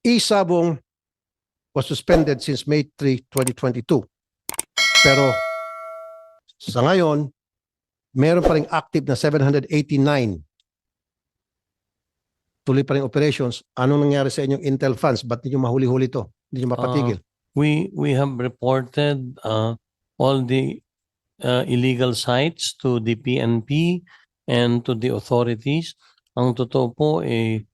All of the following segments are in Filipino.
Isabong was suspended since May 3, 2022. Pero sa ngayon, meron pa rin active na 789. Tuloy pa rin operations. Anong nangyari sa inyong Intel funds? Ba't ninyo mahuli-huli to? Hindi nyo mapatigil? We we have reported uh, all the uh, illegal sites to the PNP and to the authorities. Ang totoo po eh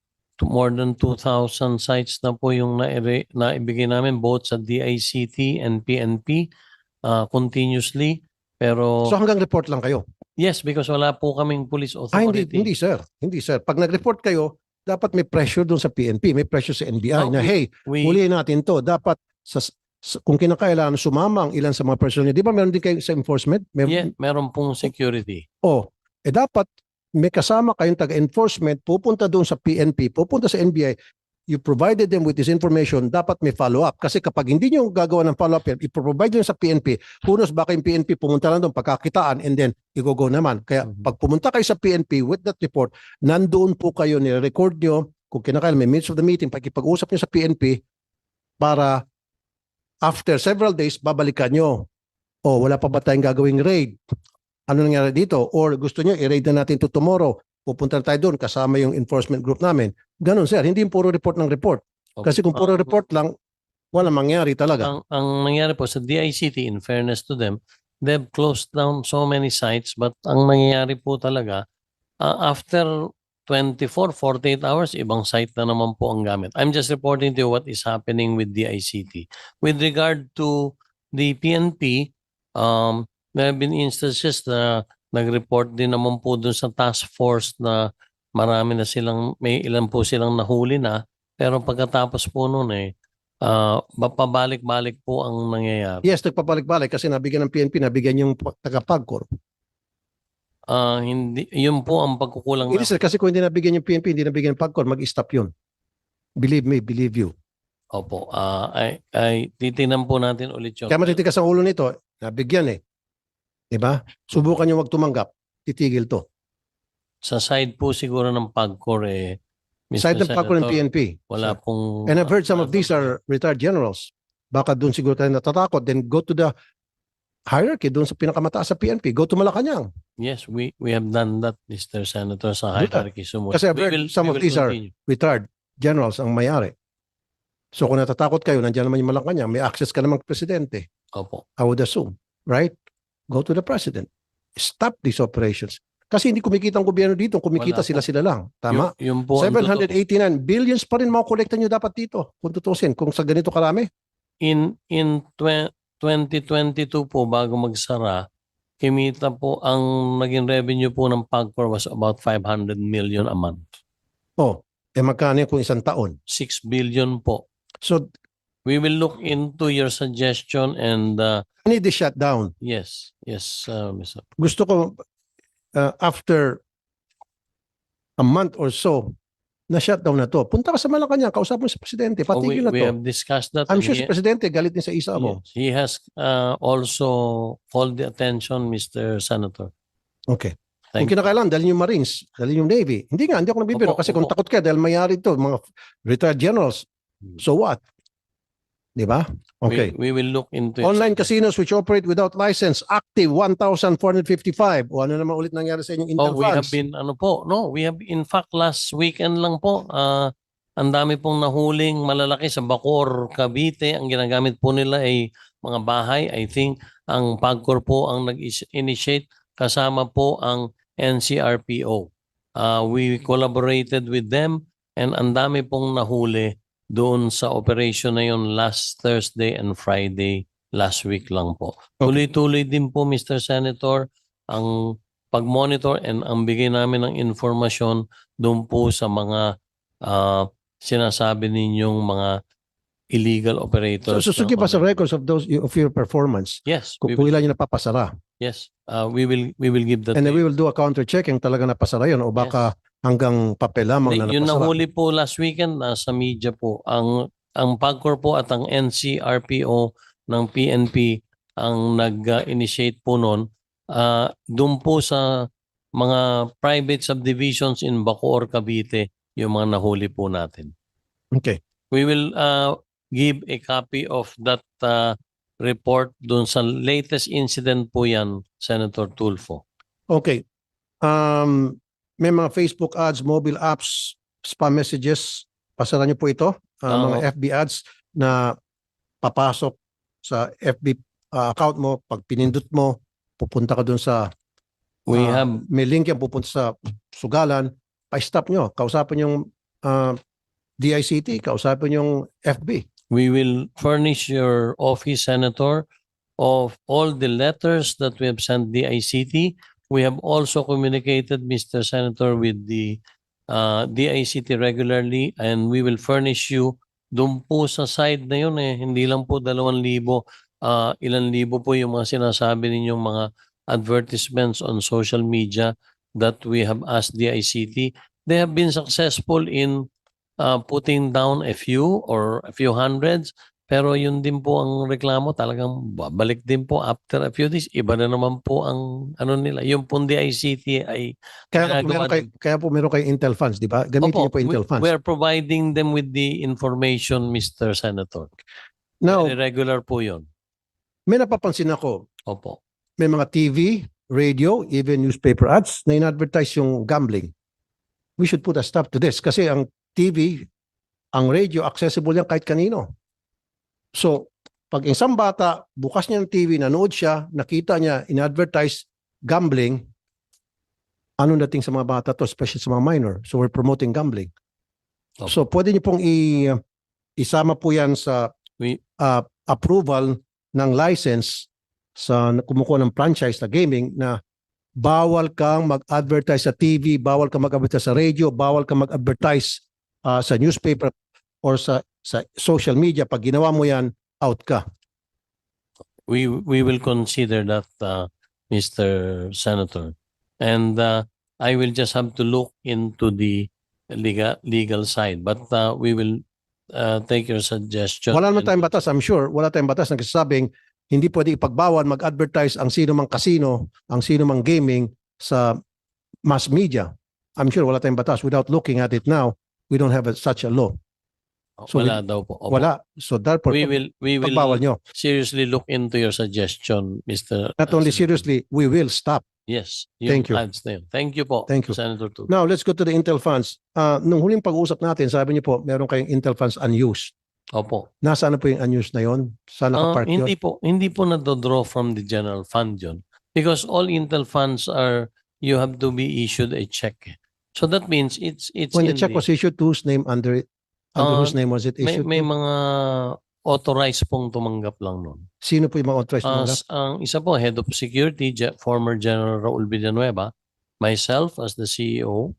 more than 2,000 sites na po yung naire- naibigay namin both sa DICT and PNP uh, continuously. Pero so hanggang report lang kayo? yes, because wala po kaming police Ah, hindi, authority. hindi sir. Hindi sir. Pag nag-report kayo, dapat may pressure doon sa PNP, may pressure sa NBI Oh, na we- hey, We, huliin natin to. Dapat sa, sa- kung kinakailangan sumama ang ilan sa mga personnel. Di ba meron din kayo sa enforcement? May, yeah, meron pong security. Oh, eh dapat may kasama kayong taga-enforcement, pupunta doon sa PNP, pupunta sa NBI, you provided them with this information, dapat may follow-up. Kasi kapag hindi nyo gagawa ng follow-up yan, iprovide nyo sa PNP, punos baka yung PNP pumunta lang doon, pagkakitaan, and then i-go naman. Kaya Mhm. pag pumunta kayo sa PNP with that report, nandoon po kayo, nire-record nyo, kung kinakailan, may minutes of the meeting, pagkipag-usap nyo sa PNP, para after several days, babalikan nyo. O, wala pa ba tayong gagawing raid? Ano nangyari dito? Or gusto nyo, i-raid na natin to tomorrow. Pupunta tayo doon kasama yung enforcement group namin. Ganon, sir. Hindi yung puro report ng report. Kasi kung puro Uh, report lang, wala mangyari talaga. ang ang nangyari po sa DICT in fairness to them they've closed down so many sites but ang nangyayari po talaga uh, after 24 48 hours ibang site na naman po ang gamit I'm just reporting to you what is happening with DICT with regard to the PNP um there have been instances na nag-report din naman po dun sa task force na marami na silang may ilan po silang nahuli na pero pagkatapos po noon eh Ah, pabalik-balik po ang nangyayari. Yes, nagpabalik-balik kasi nabigyan ng PNP, nabigyan yung taga-PAGCOR. Ah, hindi yun po ang pagkukulang Hindi sir, kasi kung hindi nabigyan yung PNP, hindi nabigyan ng PAGCOR, mag-stop yun. Believe me, believe you. Opo. Ah, ay ay titingnan po natin ulit yun. Kaya matitigas ang ulo nito, nabigyan eh. Diba? Subukan nyo wag tumanggap, titigil to. Sa side po siguro ng PAGCOR eh Mr. Side ng PAGCOR Senator, PNP. Wala pong And I've heard some of these are retired generals. Baka doon siguro tayo natatakot. Then go to the hierarchy, doon sa pinakamataas sa PNP. Go to Malacanang. Yes, we we have done that Mr. Senator sa hierarchy sumunod. Kasi I've We heard will- some we of will these are- continue. Retired generals ang mayari. So kung natatakot kayo, nandiyan naman yung Malacanang, may access ka naman kay presidente. Opo. I would assume. Right? Go to the president. Stop these operations. Kasi hindi kumikita ang gobyerno dito. Kumikita Wala po. sila-sila lang. Tama? Yung, yung po ang totoo. 789 billions pa rin mga kolekta nyo dapat dito. Kung tutusin, kung sa ganito karami. in in twe- 2022 po bago magsara kimita po ang naging revenue po ng PAGCOR was about 500 million a month. Oh, eh magkano yun kung isang taon? 6 billion po. So, We will look into your suggestion and uh, I need to shut down. yes, yes, uh, Mr. Gusto ko, uh, after a month or so, na-shut down na to. Punta ka sa Malacanang, kausap mo sa presidente, Oh, we, patigil na we to. have discussed that. I'm and sure he, si presidente galit din sa isa mo. yes, he has uh, also called the attention, Mr. Senator. Okay. Thank kung kinakailangan, dalhin yung Marines, dalhin yung Navy. Hindi nga, hindi ako nabibiro. Opo, kasi kung opo. takot ka, dahil mayari to, mga retired generals, so what? Di ba? Okay. We, we will look into it. Online casinos which operate without license, active 1,455. O ano naman ulit nangyari sa inyong Intel Oh, we have funds? been ano po, no, we have in fact last weekend lang po, ah ang dami pong nahuling malalaki sa Bacoor, Cavite. Ang ginagamit po nila ay mga bahay. I think ang PAGCOR po ang nag-initiate kasama po ang NCRPO. Ah, we collaborated with them and ang dami pong nahuli doon sa operation na yun last Thursday and Friday last week lang po. Okay. Tuloy-tuloy din po Mr. Senator ang pag-monitor and ang bigay namin ng informasyon doon po sa mga ah, sinasabi ninyong mga illegal So, operators. so, so ng give us a records of those of your performance. Yes, Kung, kung will, ilan yung napapasara. yes, ah, we will we will give that. And then we will do a counter check yung talaga napasara yun o baka hanggang papel lamang na Yung nahuli po last weekend nasa media po ang ang PAGCOR po at ang NCRPO ng PNP ang nag-initiate po noon ah doon po sa mga private subdivisions in Bacoor, Cavite yung mga nahuli po natin. Okay. We will uh, give a copy of that uh, report dun sa latest incident po yan, Senator Tulfo. Okay. Um, may mga Facebook ads, mobile apps, spam messages. Pasaran niyo po ito. ah, Oo. mga FB ads na papasok sa FB ah, account mo. Pag pinindot mo, pupunta ka dun sa We ah, have may link yan pupunta sa sugalan. Pa-stop nyo. Kausapin yung ah, DICT, kausapin yung FB. we will furnish your office, Senator, of all the letters that we have sent the ICT. We have also communicated, Mr. Senator, with the uh, DICT regularly and we will furnish you doon po sa side na yun eh, hindi lang po dalawang libo, uh, ilan libo po yung mga sinasabi ninyong mga advertisements on social media that we have asked the ICT. They have been successful in uh, putting down a few or a few hundreds. Pero yun din po ang reklamo talagang babalik din po after a few days. Iba na naman po ang ano nila. Yung po ICT ay Kaya, meron kay, kaya po meron kayo Intel funds, di ba? Gamitin niyo po we, Intel funds. we are providing them with the information, Mr. Senator. Now, Very regular po yun. may napapansin ako, Opo. may mga TV, radio, even newspaper ads na in-advertise yung gambling. We should put a stop to this kasi ang TV, ang radio, accessible yan kahit kanino. So, pag isang bata, bukas niya ng TV, nanood siya, nakita niya, in-advertise gambling, ano dating sa mga bata to, especially sa mga minor. So, we're promoting gambling. Opo. So, pwede niyo pong i- isama po yan sa uh, approval ng license sa kumukuha ng franchise na gaming na bawal kang mag-advertise sa TV, bawal kang mag-advertise sa radio, bawal kang mag-advertise uh, sa newspaper or sa sa social media. Pag ginawa mo yan, out ka. We we will consider that, uh, Mr. Senator. And uh, I will just have to look into the legal legal side. But uh, we will uh, take your suggestion. Wala naman tayong batas, I'm sure. Wala tayong batas na kasabing hindi pwede ipagbawal mag-advertise ang sino mang casino, ang sino mang gaming sa mass media. I'm sure wala tayong batas. Without looking at it now, we don't have a- such a law. So Wala daw po. Opo. Wala. So therefore, We will we will pagbawal nyo. seriously look into your suggestion, Mr. Not only Senator. seriously, we will stop. Yes. Thank you. yun. Thank you po. Thank you. Senator Tu. Now, let's go to the Intel funds. Uh, nung huling pag-uusap natin, sabi niyo po, meron kayong Intel funds unused. Opo. Nasaan na po yung unused na yon? Saan Ah, nakapark yun? hindi po, hindi po na-draw from the general fund yun. Because all Intel funds are, you have to be issued a check. So that means it's, it's When the check was issued, whose name under it? Under Ah, whose name was it may, issued? may to? mga authorized pong tumanggap lang nun. Sino po yung mga authorized tumanggap? As ang isa po, Head of Security, former General Raul Villanueva, myself as the CEO,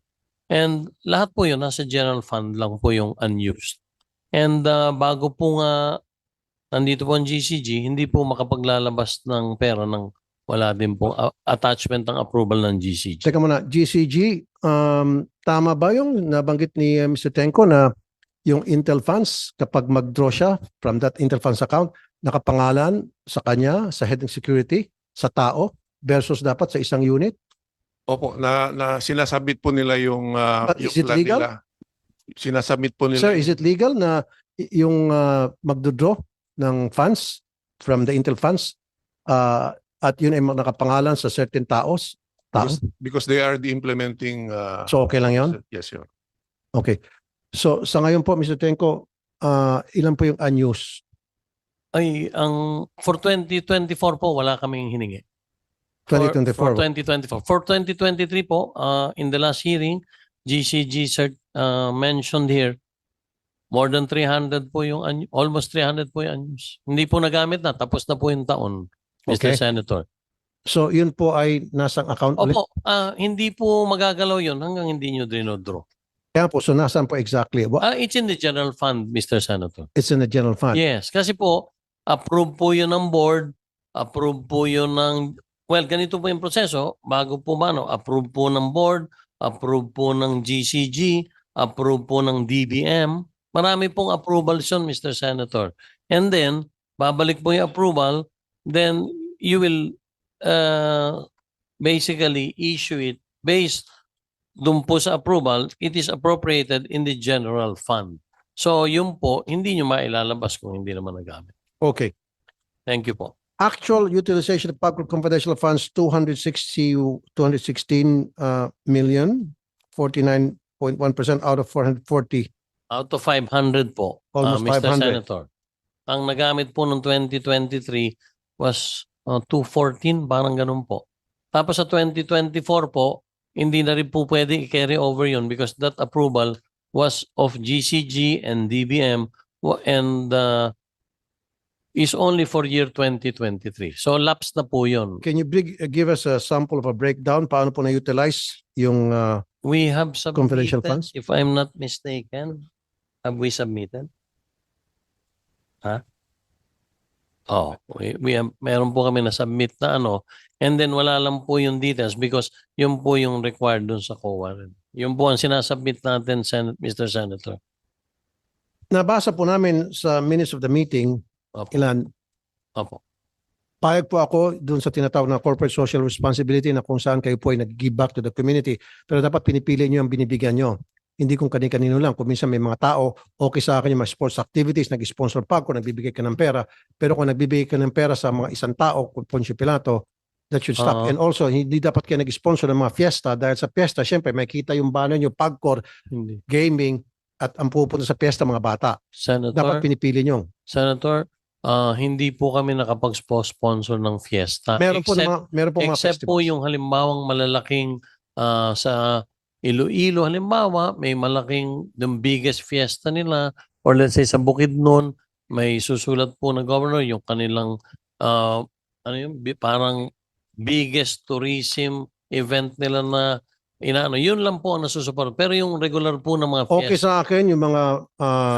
and lahat po yun, nasa general fund lang po yung unused. And uh, bago po nga nandito po ang GCG, hindi po makapaglalabas ng pera ng wala din po uh, attachment ng approval ng GCG. Teka muna, GCG, um, tama ba yung nabanggit ni uh, Mr. Tenko na yung Intel funds, kapag mag-draw siya from that Intel funds account, nakapangalan sa kanya, sa head ng security, sa tao, versus dapat sa isang unit? Opo, na, na sinasabit po nila yung, ah, But yung is it legal? nila. Sinasabit po nila. Sir, is it legal na yung uh, magdodraw ng funds from the Intel funds uh, at yun ay nakapangalan sa certain taos? Taos? because, because they are the implementing. ah, So okay lang yon? Yes, Your. Okay. So sa ngayon po, Mr. Tenko, uh, ilan po yung unused? Ay, ang for 2024 po, wala kaming hiningi. For- 2024. For, 2024. For 2023 po, uh, in the last hearing, GCG cert, uh, mentioned here, more than 300 po yung, un- almost 300 po yung unused. Hindi po nagamit na, tapos na po yung taon, Mr. Okay. Senator. So yun po ay nasang account ulit? Opo, ah, hindi po magagalaw yun hanggang hindi nyo dinodraw. Kaya po, so nasaan po exactly? What, Ah, it's in the general fund, Mr. Senator. it's in the general fund. Yes, kasi po, approve po yun ng board, approve po yun ng, well, ganito po yung proseso, bago po ba, no? approve po ng board, approve po ng GCG, approve po ng DBM, marami pong approvals yun, Mr. Senator. And then, babalik po yung approval, then you will uh, basically issue it based dun po sa approval, it is appropriated in the general fund. So, yun po, hindi nyo mailalabas kung hindi naman nagamit. Okay. Thank you po. Actual utilization of public confidential funds, 260, 216 uh, million, 49.1% out of 440. Out of 500 po, uh, Almost Mr. 500. Senator. Ang nagamit po noong 2023 was uh, 214, parang ganun po. Tapos sa 2024 po, hindi na rin po pwede i-carry over yun because that approval was of GCG and DBM and uh, is only for year 2023. So lapse na po yun. Can you bring, uh, give us a sample of a breakdown? Paano po na-utilize yung uh, We have Confidential submitted, funds? if I'm not mistaken, have we submitted? Ha? Oh, we, we have, meron po kami na submit na ano, and then wala lang po yung details because yun po yung required dun sa COA. Yun po ang sinasubmit natin, Sen- Mr. Senator. nabasa po namin sa minutes of the meeting, Opo. ilan, Opo. payag po ako dun sa tinatawag na corporate social responsibility na kung saan kayo po ay nag-give back to the community. Pero dapat pinipili nyo ang binibigyan nyo. Hindi kung kani-kanino lang. Kung minsan may mga tao, okay sa akin yung mga sports activities, nag-sponsor pa ako, nagbibigay ka ng pera. Pero kung nagbibigay ka ng pera sa mga isang tao, kung Poncio Pilato, that should stop. Oo. And also, hindi dapat kayo nag-sponsor ng mga fiesta dahil sa fiesta, syempre, may kita yung banner nyo, pagkor, Hindi. gaming, at ang pupunta sa fiesta mga bata. Senator, Dapat pinipili nyo. Senator, ah, hindi po kami nakapag-sponsor ng fiesta. Meron po, except- mga, meron po mga Except po festivals. yung halimbawang malalaking ah, sa Iloilo halimbawa, may malaking the biggest fiesta nila or let's say sa Bukidnon, may susulat po na governor yung kanilang ah, ano yung parang biggest tourism event nila na inaano. Yun lang po ang nasusupport. Pero yung regular po ng mga Okay fiesta, sa akin yung mga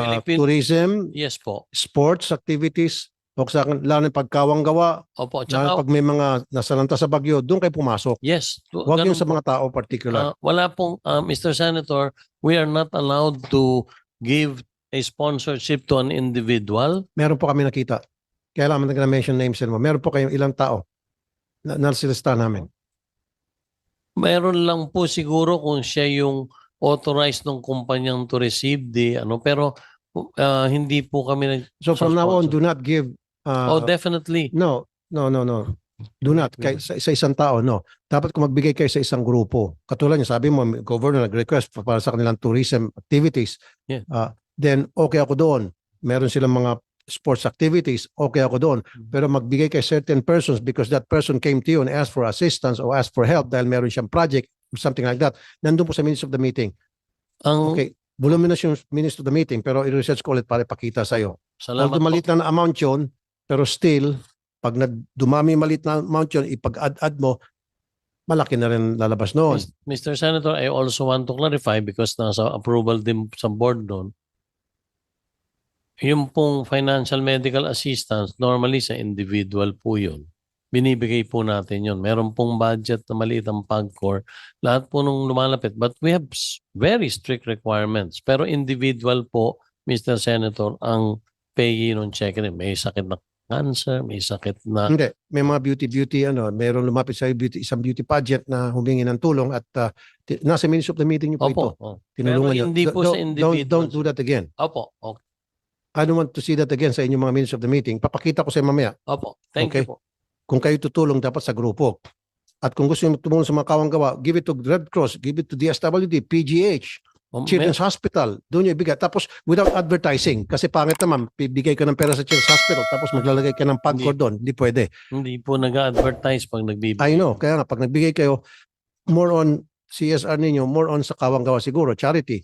Philippine- tourism, yes po. sports activities, okay sa lalo na pagkawang gawa, Opo. lalo Tsaka, pag may mga nasalanta sa bagyo, doon kayo pumasok. yes. tu- Huwag yung ganun sa po. mga tao particular. Uh, wala pong, uh, Mr. Senator, we are not allowed to give a sponsorship to an individual. meron po kami nakita. Kaya lang nag-mention names mo. Meron po kayong ilang tao na nasilista namin. Meron lang po siguro kung siya yung authorized ng kumpanyang to receive the ano pero uh, hindi po kami nag So from now on, do not give ah, Oh, definitely. No, no, no, no. Do not. Kay, sa, sa isang tao, no. Dapat kung magbigay kayo sa isang grupo. Katulad niya, sabi mo, governor nag-request pa- para sa kanilang tourism activities. Yeah. Ah, then, okay ako doon. Meron silang mga sports activities, okay ako doon. Mm. Pero magbigay kay certain persons because that person came to you and asked for assistance or asked for help dahil meron siyang project or something like that. Nandun po sa minutes of the meeting. Ang Okay. Voluminous yung minutes of the meeting pero i-research ko ulit para ipakita sa'yo. salamat Although po. maliit lang na amount yun, pero still, pag nagdumami yung maliit na amount yun, ipag-add-add mo, malaki na rin lalabas noon. Mr. Senator, I also want to clarify because nasa approval din sa board doon. Yung pong financial medical assistance, normally sa individual po yun. Binibigay po natin yun. Meron pong budget na maliit ang PAGCOR. Lahat po nung lumalapit. But we have very strict requirements. Pero individual po, Mr. Senator, ang payee ng check. May sakit na cancer, may sakit na Hindi, may mga beauty-beauty, ano, mayroon lumapit sa beauty, isang beauty pageant na humingi ng tulong at uh, nasa minutes of the meeting niyo po ito. Opo. oh. Tinulungan Pero niyo. hindi po sa don't- Don't, don't do that again. Opo. Okay. I don't want to see that again sa inyong mga minutes of the meeting. Papakita ko sa mamaya. Opo. Thank Okay. you po. Kung kayo tutulong, dapat sa grupo. At kung gusto niyo tumulong sa mga kawang gawa, give it to Red Cross, give it to DSWD, PGH, Um, Children's Hospital, doon niyo ibigay. Tapos without advertising, kasi pangit naman, bibigay ka ng pera sa Children's Hospital, tapos maglalagay ka ng pagkor doon. Hindi pwede. Hindi po nag-advertise pag nagbibigay. I know, kaya nga, pag nagbigay kayo, more on CSR ninyo, more on sa kawang gawa siguro, charity.